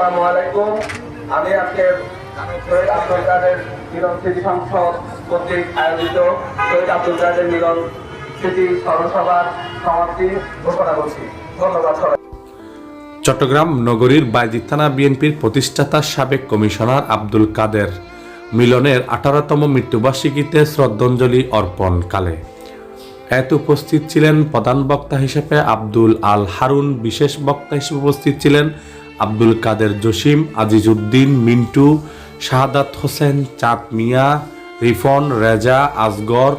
আসসালামু আলাইকুম। আমি আজকে সৈয়দ আব্দুল কাদের মিলন স্মৃতি সংসদ কর্তৃক আয়োজিত সৈয়দ আব্দুল কাদের মিলন স্মৃতি স্মরণসভার সমাপ্তি ঘোষণা করছি। ধন্যবাদ সবাই চট্টগ্রাম নগরীর বাইজিদ থানা বিএনপির প্রতিষ্ঠাতা সাবেক কমিশনার আব্দুল কাদের মিলনের আঠারোতম মৃত্যুবার্ষিকীতে শ্রদ্ধাঞ্জলি অর্পণ কালে এতে উপস্থিত ছিলেন প্রধান বক্তা হিসেবে আব্দুল আল হারুন, বিশেষ বক্তা হিসেবে উপস্থিত ছিলেন আব্দুল কাদের Jasim, আজিজউদ্দিন, Mintu, Shahadat Hossain, Chand Mia, Rifon, Reza Asgar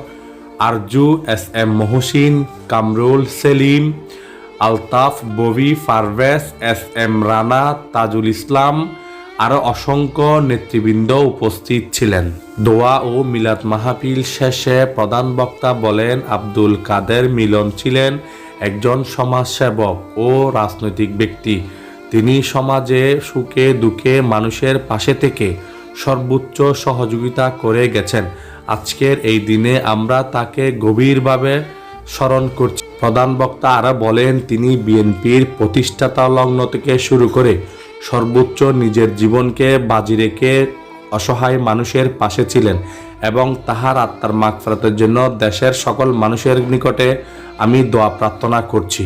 Arju S M Mohsin, Kamrul, Selim, Altaf, Bobby Parvez S M Rana, Tajul Islam আরও অসংখ্য নেতৃবৃন্দ উপস্থিত ছিলেন। দোয়া ও মিলাদ মাহফিল শেষে প্রধান বক্তা বলেন, আব্দুল কাদের মিলন ছিলেন একজন সমাজসেবক ও রাজনৈতিক ব্যক্তি। তিনি সমাজে সুখে, দুঃখে, মানুষের পাশে থেকে সর্বোচ্চ সহযোগিতা করে গেছেন। আজকের এই দিনে আমরা তাকে গভীরভাবে স্মরণ করছি। প্রধান বক্তা আরও বলেন, তিনি বিএনপির প্রতিষ্ঠাতা লগ্ন থেকে শুরু করে সর্বোচ্চ নিজের জীবনকে বাজি রেখে অসহায় মানুষের পাশে ছিলেন এবং তাহার আত্মার মাগফরাতের জন্য দেশের সকল মানুষের নিকটে আমি দোয়া প্রার্থনা করছি।